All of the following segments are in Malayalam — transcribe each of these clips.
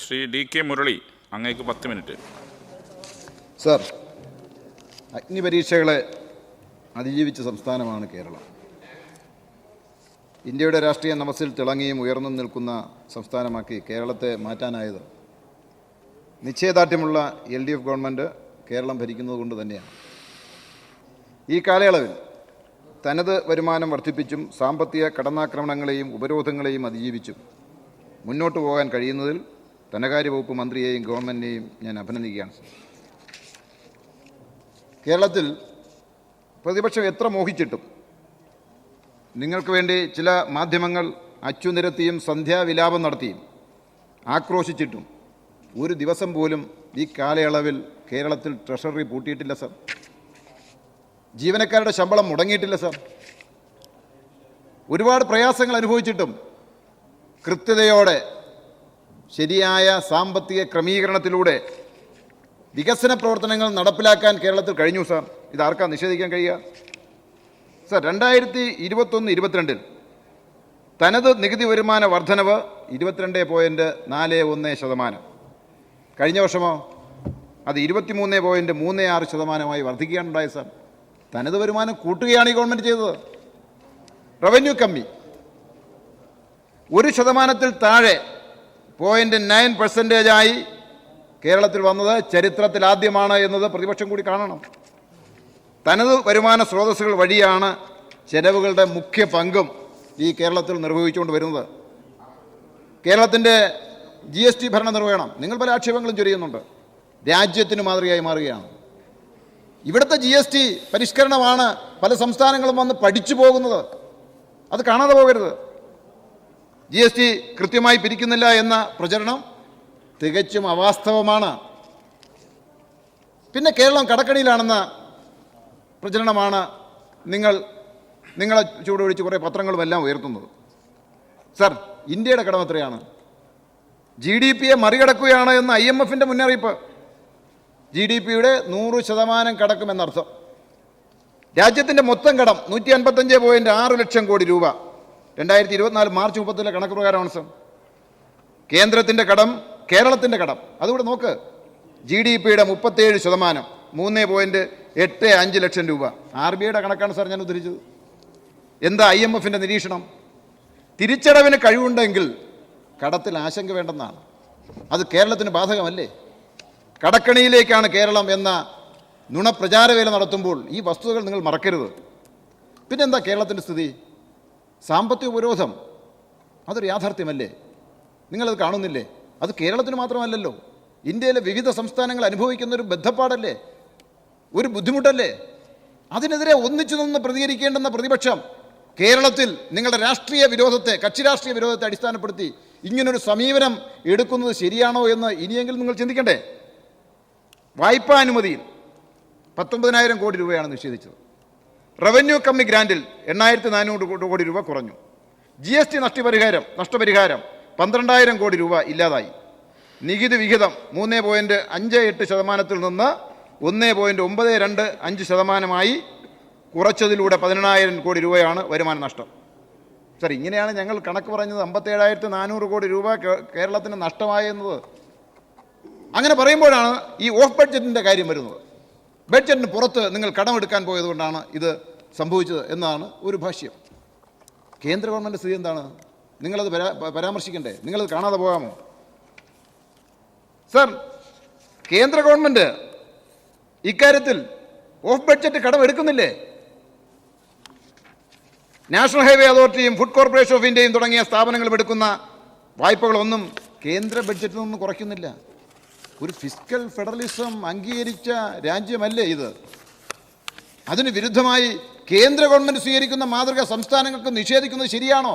ശ്രീ ഡി കെ മുരളി അങ്ങേക്ക് പത്ത് മിനിറ്റ്. സർ അഗ്നി പരീക്ഷകളെ അതിജീവിച്ച സംസ്ഥാനമാണ് കേരളം. ഇന്ത്യയുടെ രാഷ്ട്രീയ നമസിൽ തിളങ്ങിയും ഉയർന്നു നിൽക്കുന്ന സംസ്ഥാനമാക്കി കേരളത്തെ മാറ്റാനായത് നിശ്ചയദാർഢ്യമുള്ള എൽ ഡി എഫ് ഗവൺമെന്റ് കേരളം ഭരിക്കുന്നത് കൊണ്ട് തന്നെയാണ്. ഈ കാലയളവിൽ തനത് വരുമാനം വർദ്ധിപ്പിച്ചും സാമ്പത്തിക കടന്നാക്രമണങ്ങളെയും ഉപരോധങ്ങളെയും അതിജീവിച്ചും മുന്നോട്ട് പോകാൻ കഴിയുന്നതിൽ ധനകാര്യ വകുപ്പ് മന്ത്രിയെയും ഗവൺമെന്റിനെയും ഞാൻ അഭിനന്ദിക്കുകയാണ്. കേരളത്തിൽ പ്രതിപക്ഷം എത്ര മോഹിച്ചിട്ടും നിങ്ങൾക്ക് വേണ്ടി ചില മാധ്യമങ്ങൾ അച്ചുനിരത്തിയും സന്ധ്യാവിലാപം നടത്തിയും ആക്രോശിച്ചിട്ടും ഒരു ദിവസം പോലും ഈ കാലയളവിൽ കേരളത്തിൽ ട്രഷറി പൂട്ടിയിട്ടില്ല സർ. ജീവനക്കാരുടെ ശമ്പളം മുടങ്ങിയിട്ടില്ല സർ. ഒരുപാട് പ്രയാസങ്ങൾ അനുഭവിച്ചിട്ടും കൃത്യതയോടെ ശരിയായ സാമ്പത്തിക ക്രമീകരണത്തിലൂടെ വികസന പ്രവർത്തനങ്ങൾ നടപ്പിലാക്കാൻ കേരളത്തിൽ കഴിഞ്ഞു സാർ. ഇതാർക്കാ നിഷേധിക്കാൻ കഴിയുക? സാർ രണ്ടായിരത്തി ഇരുപത്തൊന്ന് ഇരുപത്തിരണ്ടിൽ തനത് നികുതി വരുമാന വർധനവ് ഇരുപത്തിരണ്ട് പോയിന്റ് നാല് ഒന്ന് ശതമാനം. കഴിഞ്ഞ വർഷമോ? അത് ഇരുപത്തിമൂന്ന് പോയിന്റ് മൂന്ന് ആറ് ശതമാനമായി വർദ്ധിക്കുകയാണുണ്ടായത് സാർ. തനത് വരുമാനം കൂട്ടുകയാണ് ഈ ഗവൺമെന്റ് ചെയ്തത്. റവന്യൂ കമ്മി ഒരു ശതമാനത്തിൽ താഴെ പോയിന്റ് നയൻ പെർസെന്റേജായി കേരളത്തിൽ വന്നത് ചരിത്രത്തിൽ ആദ്യമാണ് എന്നത് പ്രതിപക്ഷം കൂടി കാണണം. തനത് വരുമാന സ്രോതസ്സുകൾ വഴിയാണ് ചെലവുകളുടെ മുഖ്യ പങ്കും ഈ കേരളത്തിൽ നിർവഹിച്ചുകൊണ്ട് വരുന്നത്. കേരളത്തിന്റെ ജി എസ് ടി ഭരണ നിർവഹണം നിങ്ങൾ പല ആക്ഷേപങ്ങളും ചൊരിയുന്നുണ്ട്. രാജ്യത്തിന് മാതൃകയായി മാറുകയാണ്. ഇവിടുത്തെ ജി എസ് ടി പരിഷ്കരണമാണ് പല സംസ്ഥാനങ്ങളും വന്ന് പഠിച്ചു പോകുന്നത്. അത് കാണാതെ പോകരുത്. ജി എസ് ടി കൃത്യമായി പിരിക്കുന്നില്ല എന്ന പ്രചരണം തികച്ചും അവാസ്തവമാണ്. പിന്നെ കേരളം കടക്കണിയിലാണെന്ന പ്രചരണമാണ് നിങ്ങൾ നിങ്ങളെ ചൂടുപിടിച്ച് കുറേ പത്രങ്ങളും എല്ലാം ഉയർത്തുന്നത്. സർ ഇന്ത്യയുടെ കടം എത്രയാണ്? ജി ഡി പിയെ മറികടക്കുകയാണ് എന്ന് ഐ എം എഫിന്റെ മുന്നറിയിപ്പ്. ജി ഡി പിയുടെ നൂറ് ശതമാനം കടക്കുമെന്നർത്ഥം. രാജ്യത്തിന്റെ മൊത്തം കടം നൂറ്റി അൻപത്തഞ്ച് പോയിന്റ് ആറ് ലക്ഷം കോടി രൂപ. രണ്ടായിരത്തി ഇരുപത്തിനാല് മാർച്ച് മുപ്പത്തിലെ കണക്ക് പ്രകാരമാണ് സർ. കേന്ദ്രത്തിന്റെ കടം കേരളത്തിന്റെ കടം. അതുകൂടെ നോക്ക്. ജി ഡി പിയുടെ മുപ്പത്തേഴ് ശതമാനം. മൂന്ന് പോയിന്റ് എട്ട് അഞ്ച് ലക്ഷം രൂപ. ആർ ബി ഐയുടെ കണക്കാണ് സാർ ഞാൻ ഉദ്ധരിച്ചത്. എന്താ ഐ എം എഫിന്റെ നിരീക്ഷണം? തിരിച്ചടവിന് കഴിവുണ്ടെങ്കിൽ കടത്തിൽ ആശങ്ക വേണ്ടെന്നാണ്. അത് കേരളത്തിന് ബാധകമല്ലേ? കടക്കണിയിലേക്കാണ് കേരളം എന്ന നുണപ്രചാരവേല നടത്തുമ്പോൾ ഈ വസ്തുതകൾ നിങ്ങൾ മറക്കരുത്. പിന്നെന്താ കേരളത്തിന്റെ സ്ഥിതി? സാമ്പത്തിക ഉപരോധം. അതൊരു യാഥാർത്ഥ്യമല്ലേ? നിങ്ങളത് കാണുന്നില്ലേ? അത് കേരളത്തിന് മാത്രമല്ലല്ലോ. ഇന്ത്യയിലെ വിവിധ സംസ്ഥാനങ്ങൾ അനുഭവിക്കുന്ന ഒരു ബന്ധപ്പാടല്ലേ ഒരു ബുദ്ധിമുട്ടല്ലേ? അതിനെതിരെ ഒന്നിച്ചു നിന്ന് പ്രതികരിക്കേണ്ടെന്ന പ്രതിപക്ഷം കേരളത്തിൽ നിങ്ങളുടെ രാഷ്ട്രീയ വിരോധത്തെ കക്ഷി രാഷ്ട്രീയ വിരോധത്തെ അടിസ്ഥാനപ്പെടുത്തി ഇങ്ങനൊരു സമീപനം എടുക്കുന്നത് ശരിയാണോ എന്ന് ഇനിയെങ്കിലും നിങ്ങൾ ചിന്തിക്കണ്ടേ? വായ്പാ അനുമതിയിൽ പത്തൊമ്പതിനായിരം കോടി രൂപയാണ് നിഷേധിച്ചത്. റവന്യൂ കമ്മി ഗ്രാൻഡിൽ എണ്ണായിരത്തി നാനൂറ് കോടി രൂപ കുറഞ്ഞു. ജി എസ് ടി നഷ്ടപരിഹാരം നഷ്ടപരിഹാരം പന്ത്രണ്ടായിരം കോടി രൂപ ഇല്ലാതായി. നികുതി വിഹിതം മൂന്ന് പോയിന്റ് അഞ്ച് എട്ട് ശതമാനത്തിൽ നിന്ന് ഒന്ന് പോയിന്റ് ഒമ്പത് രണ്ട് അഞ്ച് ശതമാനമായി കുറച്ചതിലൂടെ പതിനെണ്ണായിരം കോടി രൂപയാണ് വരുമാന നഷ്ടം. സാർ ഇങ്ങനെയാണ് ഞങ്ങൾ കണക്ക് പറഞ്ഞത് അമ്പത്തേഴായിരത്തി നാനൂറ് കോടി രൂപ കേരളത്തിന് നഷ്ടമായെന്നത്. അങ്ങനെ പറയുമ്പോഴാണ് ഈ ഓഫ് ബഡ്ജറ്റിന്റെ കാര്യം വരുന്നത്. ബഡ്ജറ്റിന് പുറത്ത് നിങ്ങൾ കടമെടുക്കാൻ പോയതുകൊണ്ടാണ് ഇത് സംഭവിച്ചത് എന്നാണ് ഒരു ഭാഷ്യം. കേന്ദ്ര ഗവൺമെന്റ് സ്ഥിതി എന്താണ്? നിങ്ങളത് പരാമർശിക്കണ്ടേ? നിങ്ങളത് കാണാതെ പോകാമോ? സർ കേന്ദ്ര ഗവൺമെന്റ് ഇക്കാര്യത്തിൽ ഓഫ് ബഡ്ജറ്റ് കടമെടുക്കുന്നില്ലേ? നാഷണൽ ഹൈവേ അതോറിറ്റിയും ഫുഡ് കോർപ്പറേഷൻ ഓഫ് ഇന്ത്യയും തുടങ്ങിയ സ്ഥാപനങ്ങളും എടുക്കുന്ന വായ്പകളൊന്നും കേന്ദ്ര ബഡ്ജറ്റിൽ നിന്ന് കുറയ്ക്കുന്നില്ല. ഒരു ഫിസ്ക്കൽ ഫെഡറലിസം അംഗീകരിച്ച രാജ്യമല്ലേ ഇത്? അതിന് വിരുദ്ധമായി കേന്ദ്ര ഗവൺമെന്റ് സ്വീകരിക്കുന്ന മാതൃക സംസ്ഥാനങ്ങൾക്ക് നിഷേധിക്കുന്നത് ശരിയാണോ?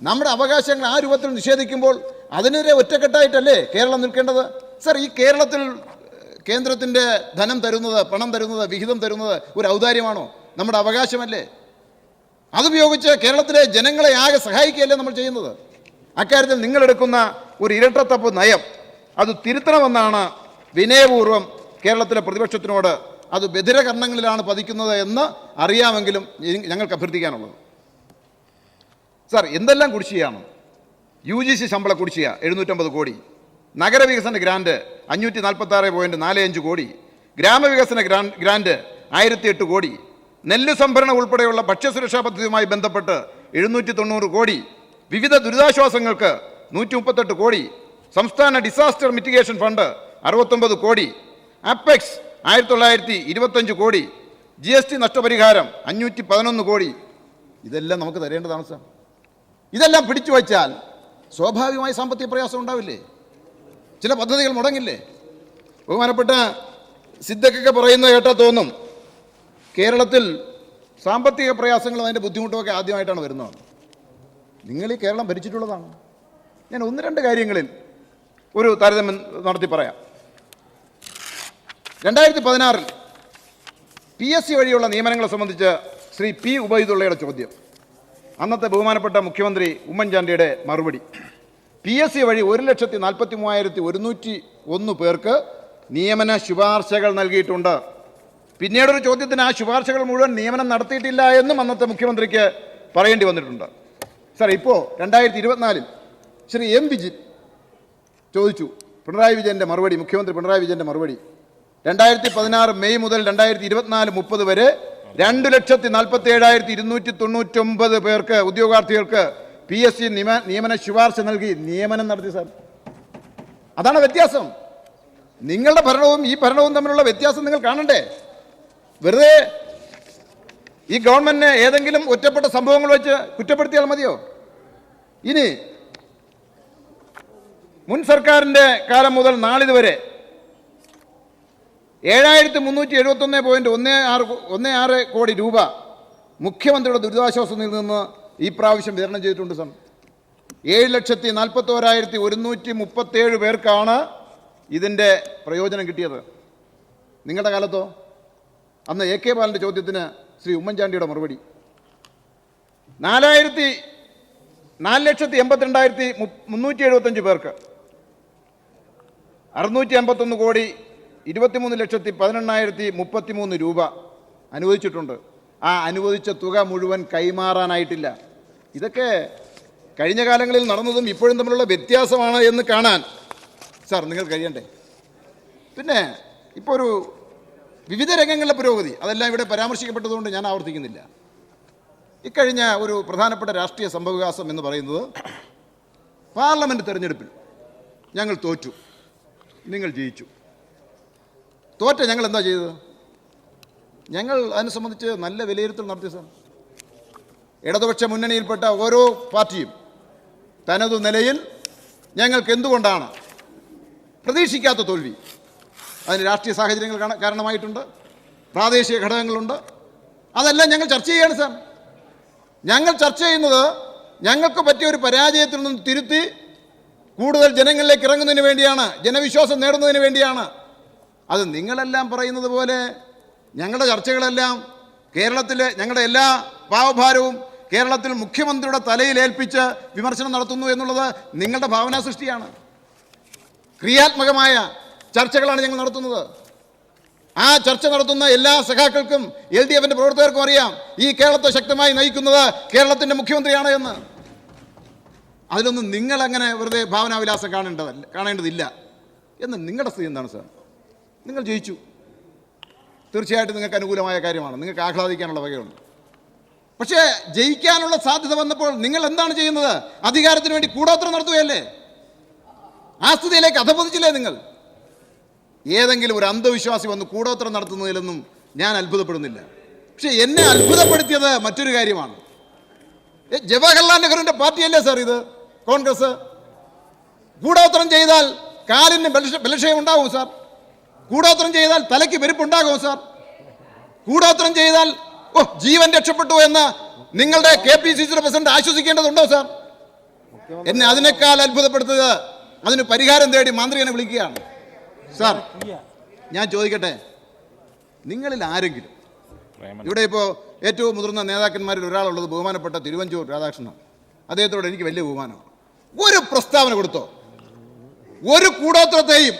നമ്മുടെ അവകാശങ്ങൾ ആ രൂപത്തിൽ നിഷേധിക്കുമ്പോൾ അതിനെതിരെ ഒറ്റക്കെട്ടായിട്ടല്ലേ കേരളം നിൽക്കേണ്ടത്? സർ ഈ കേരളത്തിൽ കേന്ദ്രത്തിന്റെ ധനം തരുന്നത് പണം തരുന്നത് വിഹിതം തരുന്നത് ഒരു ഔദാര്യമാണോ? നമ്മുടെ അവകാശമല്ലേ? അതുപയോഗിച്ച് കേരളത്തിലെ ജനങ്ങളെ ആകെ സഹായിക്കുകയല്ലേ നമ്മൾ ചെയ്യുന്നത്? അക്കാര്യത്തിൽ നിങ്ങളെടുക്കുന്ന ഒരു ഇരട്ടത്തപ്പ് നയം അത് തിരുത്തണമെന്നാണ് വിനയപൂർവം കേരളത്തിലെ പ്രതിപക്ഷത്തിനോട് അത് ബധിരകർണങ്ങളിലാണ് പതിക്കുന്നത് എന്ന് അറിയാമെങ്കിലും ഞങ്ങൾക്ക് അഭ്യർത്ഥിക്കാനുള്ളത്. സാർ എന്തെല്ലാം കുടിശ്ശികയാണ് യു ജി സി ശമ്പള കുടിശ്ശിക എഴുന്നൂറ്റമ്പത് കോടി. നഗരവികസന ഗ്രാൻഡ് അഞ്ഞൂറ്റി നാൽപ്പത്തി ആറ് പോയിന്റ് നാല് അഞ്ച് കോടി. ഗ്രാമവികസന ഗ്രാൻഡ് ഗ്രാൻഡ് ആയിരത്തി എട്ട് കോടി. നെല്ല് സംഭരണം ഉൾപ്പെടെയുള്ള ഭക്ഷ്യസുരക്ഷാ പദ്ധതിയുമായി ബന്ധപ്പെട്ട് എഴുന്നൂറ്റി തൊണ്ണൂറ് കോടി. വിവിധ ദുരിതാശ്വാസങ്ങൾക്ക് നൂറ്റി മുപ്പത്തെട്ട് കോടി. സംസ്ഥാന ഡിസാസ്റ്റർ മിറ്റിഗേഷൻ ഫണ്ട് അറുപത്തൊമ്പത് കോടി. അപ്പെക്സ് ആയിരത്തി തൊള്ളായിരത്തി ഇരുപത്തഞ്ച് കോടി. ജി എസ് ടി നഷ്ടപരിഹാരം അഞ്ഞൂറ്റി പതിനൊന്ന് കോടി. ഇതെല്ലാം നമുക്ക് തരേണ്ടതാണ് സാർ. ഇതെല്ലാം പിടിച്ചു വച്ചാൽ സ്വാഭാവികമായി സാമ്പത്തിക പ്രയാസം ഉണ്ടാവില്ലേ? ചില പദ്ധതികൾ മുടങ്ങില്ലേ? ബഹുമാനപ്പെട്ട സിദ്ധക്കൊക്കെ പറയുന്നത് കേട്ടാൽ തോന്നും കേരളത്തിൽ സാമ്പത്തിക പ്രയാസങ്ങളും അതിന്റെ ബുദ്ധിമുട്ടുമൊക്കെ ആദ്യമായിട്ടാണ് വരുന്നത്. നിങ്ങൾ ഈ കേരളം ഭരിച്ചിട്ടുള്ളതാണ്. ഞാൻ ഒന്ന് രണ്ട് കാര്യങ്ങളിൽ ഒരു താരതമ്യം നടത്തി പറയാം. രണ്ടായിരത്തി പതിനാറിൽ പി എസ് സി വഴിയുള്ള നിയമനങ്ങളെ സംബന്ധിച്ച് ശ്രീ പി ഉബൈദുള്ളയുടെ ചോദ്യം. അന്നത്തെ ബഹുമാനപ്പെട്ട മുഖ്യമന്ത്രി ഉമ്മൻചാണ്ടിയുടെ മറുപടി. പി എസ് സി വഴി ഒരു ലക്ഷത്തി നാൽപ്പത്തി മൂവായിരത്തി ഒരുന്നൂറ്റി ഒന്ന് പേർക്ക് നിയമന ശുപാർശകൾ നൽകിയിട്ടുണ്ട്. പിന്നീടൊരു ചോദ്യത്തിന് ആ ശുപാർശകൾ മുഴുവൻ നിയമനം നടത്തിയിട്ടില്ല എന്നും അന്നത്തെ മുഖ്യമന്ത്രിക്ക് പറയേണ്ടി വന്നിട്ടുണ്ട്. സാർ ഇപ്പോൾ രണ്ടായിരത്തി ഇരുപത്തിനാലിൽ ശ്രീ എം വിജിൻ ചോദിച്ചു പിണറായി വിജയന്റെ മറുപടി മുഖ്യമന്ത്രി പിണറായി വിജയന്റെ മറുപടി? രണ്ടായിരത്തി പതിനാറ് മെയ് മുതൽ രണ്ടായിരത്തി ഇരുപത്തിനാല് മുപ്പത് വരെ രണ്ട് ലക്ഷത്തി നാൽപ്പത്തി ഏഴായിരത്തി ഇരുന്നൂറ്റി തൊണ്ണൂറ്റൊമ്പത് പേർക്ക് ഉദ്യോഗാർത്ഥികൾക്ക് പി എസ് സി നിയമ നിയമന ശുപാർശ നൽകി നിയമനം നടത്തി സാർ. അതാണ് വ്യത്യാസം. നിങ്ങളുടെ ഭരണവും ഈ ഭരണവും തമ്മിലുള്ള വ്യത്യാസം നിങ്ങൾ കാണണ്ടേ? വെറുതെ ഈ ഗവൺമെന്റിനെ ഏതെങ്കിലും ഒറ്റപ്പെട്ട സംഭവങ്ങൾ വെച്ച് കുറ്റപ്പെടുത്തിയാൽ മതിയോ? ഇനി മുൻ സർക്കാരിന്റെ കാലം മുതൽ നാളിതുവരെ ഏഴായിരത്തി മുന്നൂറ്റി എഴുപത്തൊന്ന് പോയിന്റ് ഒന്ന് ആറ് ഒന്ന് ആറ് കോടി രൂപ മുഖ്യമന്ത്രിയുടെ ദുരിതാശ്വാസ നിധിയിൽ നിന്ന് ഈ പ്രാവശ്യം വിതരണം ചെയ്തിട്ടുണ്ട് സർ. ഏഴ് ലക്ഷത്തി നാൽപ്പത്തോരായിരത്തി ഒരുന്നൂറ്റി മുപ്പത്തേഴ് പേർക്കാണ് ഇതിന്റെ പ്രയോജനം കിട്ടിയത്. നിങ്ങളുടെ കാലത്തോ? അന്ന് എ കെ ബാലന്റെ ചോദ്യത്തിന് ശ്രീ ഉമ്മൻചാണ്ടിയുടെ മറുപടി. നാലായിരത്തി നാല് ലക്ഷത്തി എൺപത്തിരണ്ടായിരത്തി മു- മുന്നൂറ്റി എഴുപത്തഞ്ച് പേർക്ക് അറുന്നൂറ്റി അമ്പത്തൊന്ന് കോടി ഇരുപത്തിമൂന്ന് ലക്ഷത്തി പതിനെണ്ണായിരത്തി മുപ്പത്തിമൂന്ന് രൂപ അനുവദിച്ചിട്ടുണ്ട്. ആ അനുവദിച്ച തുക മുഴുവൻ കൈമാറാനായിട്ടില്ല. ഇതൊക്കെ കഴിഞ്ഞ കാലങ്ങളിൽ നടന്നതും ഇപ്പോഴും തമ്മിലുള്ള വ്യത്യാസമാണ് എന്ന് കാണാൻ. സാർ നിങ്ങൾ കഴിയണ്ടേ? പിന്നെ ഇപ്പോൾ ഒരു വിവിധ രംഗങ്ങളിലെ പുരോഗതി അതെല്ലാം ഇവിടെ പരാമർശിക്കപ്പെട്ടതുകൊണ്ട് ഞാൻ ആവർത്തിക്കുന്നില്ല. ഇക്കഴിഞ്ഞ ഒരു പ്രധാനപ്പെട്ട രാഷ്ട്രീയ സംഭവവികാസം എന്ന് പറയുന്നത് പാർലമെന്റ് തെരഞ്ഞെടുപ്പിൽ ഞങ്ങൾ തോറ്റു. നിങ്ങൾ ജയിച്ചു. തോറ്റ ഞങ്ങൾ എന്താ ചെയ്തത്? ഞങ്ങൾ അതിനെ സംബന്ധിച്ച് നല്ല വിലയിരുത്തൽ നടത്തി സാർ. ഇടതുപക്ഷ മുന്നണിയിൽപ്പെട്ട ഓരോ പാർട്ടിയും തനതു നിലയിൽ ഞങ്ങൾക്ക് എന്തുകൊണ്ടാണ് പ്രതീക്ഷിക്കാത്ത തോൽവി? അതിന് രാഷ്ട്രീയ സാഹചര്യങ്ങൾ കാരണമായിട്ടുണ്ട്. പ്രാദേശിക ഘടകങ്ങളുണ്ട്. അതെല്ലാം ഞങ്ങൾ ചർച്ച ചെയ്യാണ് സാർ. ഞങ്ങൾ ചർച്ച ചെയ്യുന്നത് ഞങ്ങൾക്ക് പറ്റിയ ഒരു പരാജയത്തിൽ നിന്ന് തിരുത്തി കൂടുതൽ ജനങ്ങളിലേക്ക് ഇറങ്ങുന്നതിന് വേണ്ടിയാണ് ജനവിശ്വാസം നേടുന്നതിന് വേണ്ടിയാണ്. അത് നിങ്ങളെല്ലാം പറയുന്നത് പോലെ ഞങ്ങളുടെ ചർച്ചകളെല്ലാം കേരളത്തിലെ ഞങ്ങളുടെ എല്ലാ പാവഭാരവും കേരളത്തിൽ മുഖ്യമന്ത്രിയുടെ തലയിൽ ഏൽപ്പിച്ച് വിമർശനം നടത്തുന്നു എന്നുള്ളത് നിങ്ങളുടെ ഭാവനാ സൃഷ്ടിയാണ് ക്രിയാത്മകമായ ചർച്ചകളാണ് ഞങ്ങൾ നടത്തുന്നത്. ആ ചർച്ച നടത്തുന്ന എല്ലാ സഖാക്കൾക്കും എൽ ഡി എഫിന്റെ പ്രവർത്തകർക്കും അറിയാം ഈ കേരളത്തെ ശക്തമായി നയിക്കുന്നത് കേരളത്തിന്റെ മുഖ്യമന്ത്രിയാണ് എന്ന്. അതിലൊന്നും നിങ്ങളങ്ങനെ വെറുതെ ഭാവനാവിലാസം കാണേണ്ടതല്ല കാണേണ്ടതില്ല. എന്ന് നിങ്ങളുടെ സ്ഥിതി എന്താണ് സാർ? നിങ്ങൾ ജയിച്ചു. തീർച്ചയായിട്ടും നിങ്ങൾക്ക് അനുകൂലമായ കാര്യമാണ്. നിങ്ങൾക്ക് ആഹ്ലാദിക്കാനുള്ള വകയുണ്ട്. പക്ഷേ ജയിക്കാനുള്ള സാധ്യത വന്നപ്പോൾ നിങ്ങൾ എന്താണ് ചെയ്യുന്നത്? അധികാരത്തിന് വേണ്ടി കൂടോത്രം നടത്തുകയല്ലേ? ആ സ്ഥിതിയിലേക്ക് അധപതിച്ചില്ലേ നിങ്ങൾ? ഏതെങ്കിലും ഒരു അന്ധവിശ്വാസി വന്ന് കൂടോത്രം നടത്തുന്നതിലൊന്നും ഞാൻ അത്ഭുതപ്പെടുന്നില്ല. പക്ഷേ എന്നെ അത്ഭുതപ്പെടുത്തിയത് മറ്റൊരു കാര്യമാണ്. ജവഹർലാൽ നെഹ്റുവിന്റെ പാർട്ടിയല്ലേ സാർ ഇത്? കോൺഗ്രസ് ഗൂഢോത്തരം ചെയ്താൽ കാലിന് ബലക്ഷയം ഉണ്ടാകും സാർ. ഗൂഢോത്തരം ചെയ്താൽ തലയ്ക്ക് പെരുപ്പുണ്ടാകും സാർ. ഗൂഢോത്തരം ചെയ്താൽ ഓ ജീവൻ രക്ഷപ്പെട്ടു എന്ന് നിങ്ങളുടെ കെ പി സി സിയുടെ പ്രസിഡന്റ് ആശ്വസിക്കേണ്ടതുണ്ടോ സാർ? എന്നെ അതിനേക്കാൾ അത്ഭുതപ്പെടുത്തത് അതിന് പരിഹാരം തേടി മന്ത്രി എന്നെ വിളിക്കുകയാണ്. സാർ ഞാൻ ചോദിക്കട്ടെ നിങ്ങളിൽ ആരെങ്കിലും ഇവിടെ ഇപ്പോൾ ഏറ്റവും മുതിർന്ന നേതാക്കന്മാരിൽ ഒരാളുള്ളത് ബഹുമാനപ്പെട്ട തിരുവഞ്ചൂർ രാധാകൃഷ്ണൻ അദ്ദേഹത്തോട് എനിക്ക് വലിയ ബഹുമാനമാണ്. ഒരു പ്രസ്താവന കൊടുത്തോ? ഒരു കൂടോത്രത്തെയും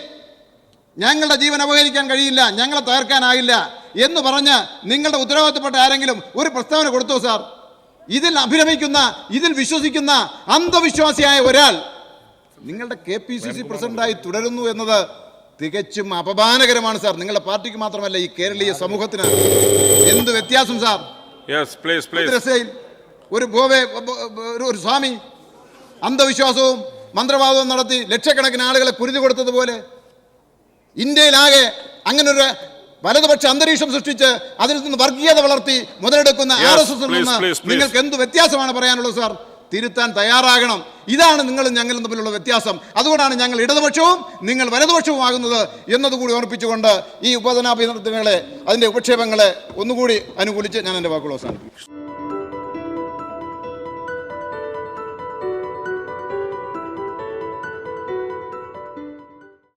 ഞങ്ങളുടെ ജീവൻ അപഹരിക്കാൻ കഴിയില്ല ഞങ്ങളെ തകർക്കാനാകില്ല എന്ന് പറഞ്ഞ് നിങ്ങളുടെ ഉത്തരവാദിത്തപ്പെട്ട ആരെങ്കിലും ഒരു പ്രസ്താവന കൊടുത്തോ സാർ? ഇതിൽ അഭിരമിക്കുന്ന ഇതിൽ വിശ്വസിക്കുന്ന അന്ധവിശ്വാസിയായ ഒരാൾ നിങ്ങളുടെ കെ പി സി സി പ്രസിഡന്റായി തുടരുന്നു എന്നത് തികച്ചും അപമാനകരമാണ് സാർ. നിങ്ങളുടെ പാർട്ടിക്ക് മാത്രമല്ല ഈ കേരളീയ സമൂഹത്തിന്. എന്ത് വ്യത്യാസം സാർ? ഒരു ഒരു സ്വാമി അന്ധവിശ്വാസവും മന്ത്രവാദവും നടത്തി ലക്ഷക്കണക്കിന് ആളുകളെ കുരുതി കൊടുത്തതുപോലെ ഇന്ത്യയിലാകെ അങ്ങനൊരു വലതുപക്ഷ അന്തരീക്ഷം സൃഷ്ടിച്ച് അതിൽ നിന്ന് വർഗീയത വളർത്തി മുതലെടുക്കുന്ന ആർ എസ് എസിൽ നിന്ന്. നിങ്ങൾക്ക് എന്ത് വ്യത്യാസമാണ് പറയാനുള്ളത് സാർ തിരുത്താൻ തയ്യാറാകണം. ഇതാണ് നിങ്ങളും ഞങ്ങളും തമ്മിലുള്ള വ്യത്യാസം. അതുകൊണ്ടാണ് ഞങ്ങൾ ഇടതുപക്ഷവും നിങ്ങൾ വലതുപക്ഷവും ആകുന്നത് എന്നതുകൂടി ഓർപ്പിച്ചുകൊണ്ട് ഈ ഉപധനാഭിനന്ദനങ്ങളെ അതിന്റെ ഉപക്ഷേപങ്ങളെ ഒന്നുകൂടി അനുകൂലിച്ച് ഞാൻ എന്റെ വാക്കുകൾ അവസാനിപ്പിക്കും